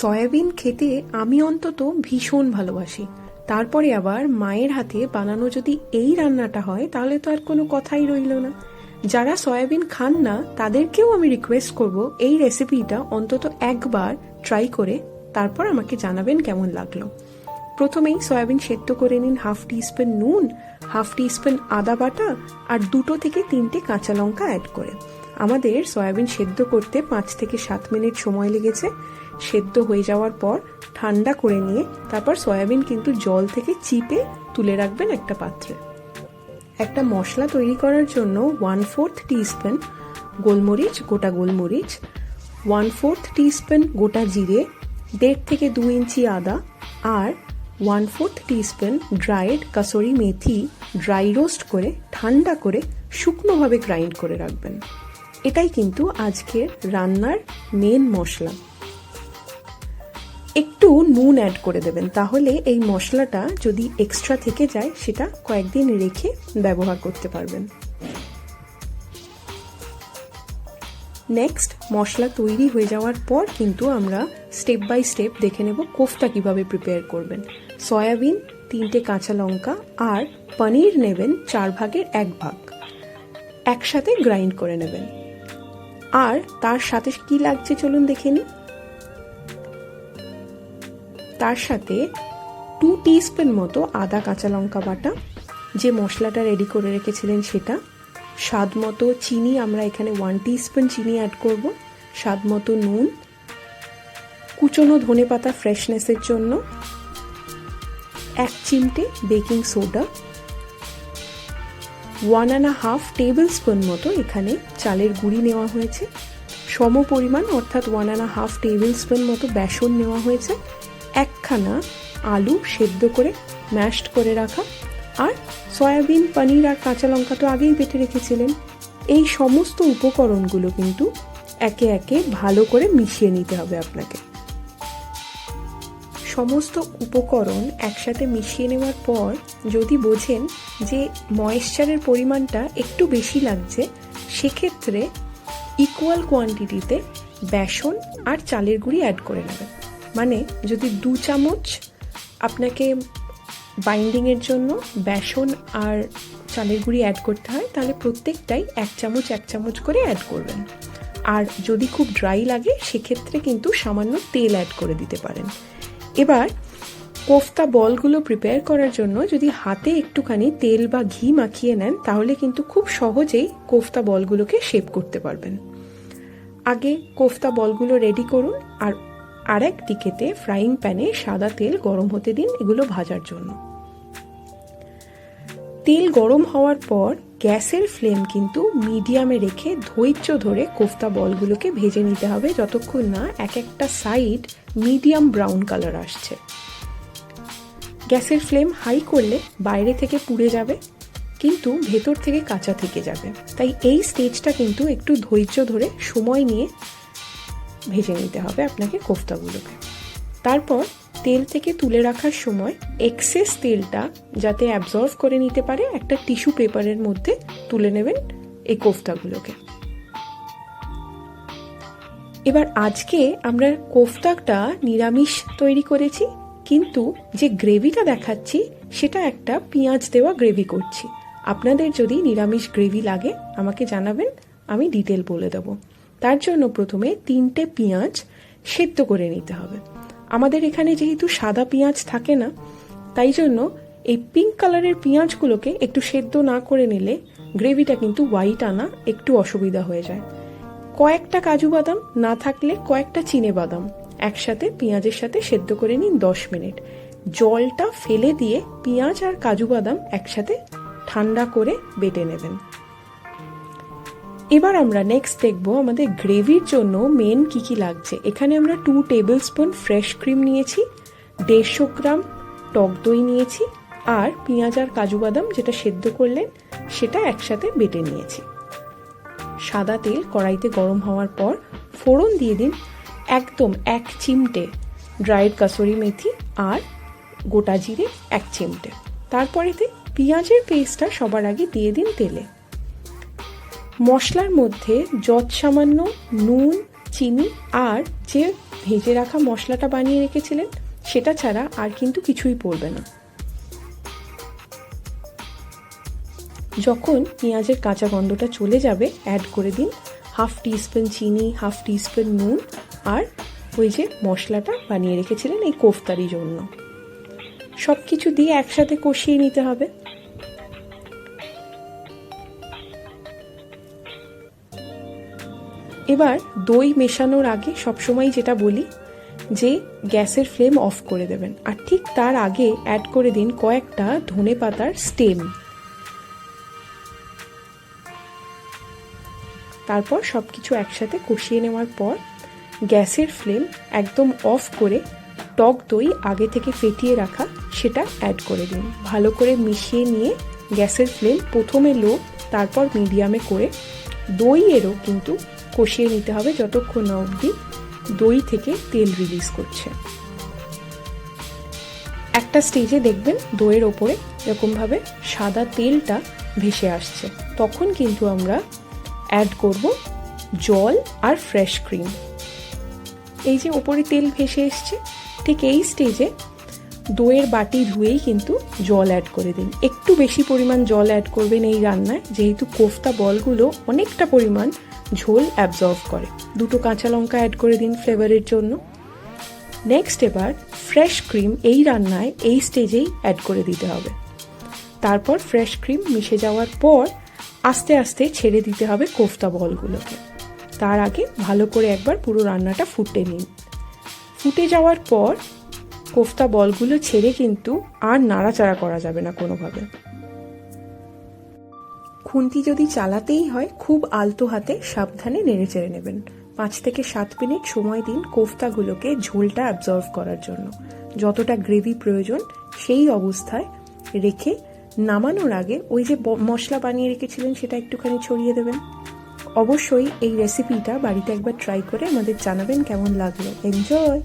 Soybean খেতে আমি অন্তত ভীষণ ভালোবাসি। তারপরে আবার মায়ের হাতে বানানো যদি এই রান্নাটা হয়, তাহলে তো আর কোনো কথাই রইল না। যারা সয়াবিন খান না, তাদেরকেও আমি রিকোয়েস্ট করব এই রেসিপিটা অন্তত একবার ট্রাই করে তারপর আমাকে জানাবেন কেমন লাগল। প্রথমেই সয়াবিন সেদ্ধ করে নিন হাফ টি টিস্পুন নুন, হাফ টিস্পুন আদা বাটা আর দুটো থেকে তিনটে কাঁচা লঙ্কা অ্যাড করে। আমাদের সয়াবিন সেদ্ধ করতে পাঁচ থেকে সাত মিনিট সময় লেগেছে। সেদ্ধ হয়ে যাওয়ার পর ঠান্ডা করে নিয়ে তারপর সয়াবিন কিন্তু জল থেকে চিপে তুলে রাখবেন একটা পাত্রে। একটা মশলা তৈরি করার জন্য ওয়ান ফোর্থ টিস্পুন গোলমরিচ, গোটা গোলমরিচ ওয়ান ফোর্থ টিস্পুন গোটা জিরে, দেড় থেকে দু ইঞ্চি আদা আর one fourth teaspoon dried kasuri methi dry roast করে ঠান্ডা করে শুকনোভাবে গ্রাইন্ড করে রাখবেন। এটাই কিন্তু আজকের রান্নার মেন মশলা। একটু নুন অ্যাড করে দেবেন, তাহলে এই মশলাটা যদি এক্সট্রা থেকে যায়, সেটা কয়েকদিন রেখে ব্যবহার করতে পারবেন। নেক্সট মশলা তৈরি হয়ে যাওয়ার পর কিন্তু আমরা স্টেপ বাই স্টেপ দেখে নেব কোফতা কীভাবে প্রিপেয়ার করবেন। সয়াবিন, তিনটে কাঁচা লঙ্কা আর পনির নেবেন চার ভাগের এক ভাগ। একসাথে গ্রাইন্ড করে নেবেন। আর তার সাথে কি লাগছে চলুন দেখে নিই। তার সাথে টু টিস্পুন মতো আদা, কাঁচা লঙ্কা বাটা, যে মশলাটা রেডি করে রেখেছিলেন সেটা। স্বাদ মতো চিনি, আমরা এখানে ওয়ান টিস্পুন চিনি অ্যাড করব। স্বাদ মতো নুন। কুচনো ধনে পাতা ফ্রেশনেসের জন্য। এক চিমটে baking soda one and half tablespoon মতো এখানে চালের গুঁড়ি নেওয়া হয়েছে। সম পরিমাণ অর্থাৎ one and half tablespoon মতো বেসন নেওয়া হয়েছে। একখানা আলু সেদ্ধ করে ম্যাশড করে রাখা। আর সয়াবিন, পনির আর কাঁচা লঙ্কা তো আগেই বেটে রেখেছিলেন। এই সমস্ত উপকরণগুলো কিন্তু একে একে ভালো করে মিশিয়ে নিতে হবে আপনাকে। সমস্ত উপকরণ একসাথে মিশিয়ে নেওয়ার পর যদি বোঝেন যে ময়েশ্চারের পরিমাণটা একটু বেশি লাগছে, সেক্ষেত্রে ইকুয়াল কোয়ান্টিটিতে বেসন আর চালের গুঁড়ি অ্যাড করে নেবেন। মানে যদি দু চামচ আপনাকে বাইন্ডিংয়ের জন্য বেসন আর চালের গুঁড়ি অ্যাড করতে হয়, তাহলে প্রত্যেকটাই এক চামচ এক চামচ করে অ্যাড করবেন। আর যদি খুব ড্রাই লাগে, সেক্ষেত্রে কিন্তু সামান্য তেল অ্যাড করে দিতে পারেন। এবার কোফতা বলগুলো প্রিপেয়ার করার জন্য যদি হাতে একটুখানি তেল বা ঘি মাখিয়ে নেন, তাহলে কিন্তু খুব সহজেই কোফতা বলগুলোকে শেপ করতে পারবেন। আগে কোফতা বলগুলো রেডি করুন আর আরেক দিকেতে ফ্রাইং প্যানে সাদা তেল গরম হতে দিন এগুলো ভাজার জন্য। তেল গরম হওয়ার পর গ্যাসের ফ্লেম কিন্তু মিডিয়ামে রেখে ধৈর্য ধরে কোফতা বলগুলোকে ভেজে নিতে হবে যতক্ষণ না এক একটা সাইড মিডিয়াম ব্রাউন কালার আসছে। গ্যাসের ফ্লেম হাই করলে বাইরে থেকে পুড়ে যাবে, কিন্তু ভেতর থেকে কাঁচা থেকে যাবে। তাই এই স্টেজটা কিন্তু একটু ধৈর্য ধরে সময় নিয়ে ভেজে নিতে হবে আপনাকে কোফতাগুলোকে। তারপর তেল থেকে তুলে রাখার সময় এক্সেস তেলটা যাতে অ্যাবজর্ভ করে নিতে পারে, একটা টিস্যু পেপারের মধ্যে তুলে নেবেন এই কোফতাগুলোকে। এবার আজকে আমরা কোফতাটা নিরামিষ তৈরি করেছি, কিন্তু যে গ্রেভিটা দেখাচ্ছি, সেটা একটা পেঁয়াজ দেওয়া গ্রেভি করছি। আপনাদের যদি নিরামিষ গ্রেভি লাগে, আমাকে জানাবেন, আমি ডিটেল বলে দেবো। তার জন্য প্রথমে তিনটে পেঁয়াজ সেদ্ধ করে নিতে হবে। আমাদের এখানে যেহেতু সাদা পেঁয়াজ থাকে না, তাই জন্য এই পিঙ্ক কালারের পেঁয়াজগুলোকে একটু সেদ্ধ না করে নিলে গ্রেভিটা কিন্তু হোয়াইট আনা একটু অসুবিধা হয়ে যায়। কয়েকটা কাজু বাদাম না থাকলে কয়েকটা চিনে বাদাম একসাথে পেঁয়াজের সাথে সেদ্ধ করে নিন দশ মিনিট। জলটা ফেলে দিয়ে পেঁয়াজ আর কাজু বাদাম একসাথে ঠান্ডা করে বেটে নেবেন। এবার আমরা নেক্সট দেখব আমাদের গ্রেভির জন্য মেন কি কি লাগছে। এখানে আমরা two tablespoon fresh cream নিয়েছি, দেড়শো গ্রাম টক দই নিয়েছি আর পেঁয়াজ আর কাজু বাদাম যেটা সেদ্ধ করলেন সেটা একসাথে বেটে নিয়েছি। সাদা তেল কড়াইতে গরম হওয়ার পর ফোড়ন দিয়ে দিন একদম এক চিমটে ড্রাইড কাসুরি মেথি আর গোটা জিরে এক চিমটে। তারপরেতে পেঁয়াজের পেস্টটা সবার আগে দিয়ে দিন তেলে। মশলার মধ্যে যৎ সামান্য নুন, চিনি আর যে ভেজে রাখা মশলাটা বানিয়ে রেখেছিলেন, সেটা ছাড়া আর কিন্তু কিছুই পড়বে না। যখন পেঁয়াজের কাঁচা গন্ধটা চলে যাবে অ্যাড করে দিন হাফ টিস্পুন চিনি, হাফ টিস্পুন নুন আর ওই যে মশলাটা বানিয়ে রেখেছিলেন এই কোফতারির জন্য। সব কিছু দিয়ে একসাথে কষিয়ে নিতে হবে। এবার দই মেশানোর আগে সবসময় যেটা বলি, যে গ্যাসের ফ্লেম অফ করে দেবেন। আর ঠিক তার আগে অ্যাড করে দিন কয়েকটা ধনে পাতার স্টেম তারপর সব কিছু একসাথে কষিয়ে নেওয়ার পর গ্যাসের ফ্লেম একদম অফ করে টক দই আগে থেকে ফেটিয়ে রাখা সেটা অ্যাড করে দিন। ভালো করে মিশিয়ে নিয়ে গ্যাসের ফ্লেম প্রথমে লো তারপর মিডিয়ামে করে। দইয়েরও কিন্তু কষিয়ে নিতে হবে যতক্ষণ না অবধি দই থেকে তেল রিলিজ করছে। একটা স্টেজে দেখবেন দইয়ের ওপরে এরকমভাবে সাদা তেলটা ভেসে আসছে। তখন কিন্তু আমরা অ্যাড করব জল আর ফ্রেশ ক্রিম এই যে ওপরে তেল ভেসে এসছে, ঠিক এই স্টেজে দইয়ের বাটি ধুয়েই কিন্তু জল অ্যাড করে দিন। একটু বেশি পরিমাণ জল অ্যাড করবেন এই রান্নায়, যেহেতু কোফতা বলগুলো অনেকটা পরিমাণ ঝোল অ্যাবজর্ভ করে। দুটো কাঁচা লঙ্কা অ্যাড করে দিন ফ্লেভারের জন্য। নেক্সট এবার ফ্রেশ ক্রিম এই রান্নায় এই স্টেজেই অ্যাড করে দিতে হবে। তারপর ফ্রেশ ক্রিম মিশে যাওয়ার পর আস্তে আস্তে ছেড়ে দিতে হবে কোফতা বলগুলোকে। তার আগে ভালো করে একবার পুরো রান্নাটা ফুটে নিন। ফুটে যাওয়ার পর কোফতা বলগুলো ছেড়ে কিন্তু আর নাড়াচাড়া করা যাবে না কোনোভাবে। খুন্তি যদি চালাতেই হয়, খুব আলতো হাতে সাবধানে নেড়ে চেড়ে নেবেন। পাঁচ থেকে সাত মিনিট সময় দিন কোফতাগুলোকে ঝোলটা অ্যাবজর্ভ করার জন্য। যতটা গ্রেভি প্রয়োজন, সেই অবস্থায় রেখে নামানোর আগে ওই যে মশলা বানিয়ে রেখেছিলেন, সেটা একটুখানি ছড়িয়ে দেবেন। অবশ্যই এই রেসিপিটা বাড়িতে একবার ট্রাই করে আমাদের জানাবেন কেমন লাগল। এনজয়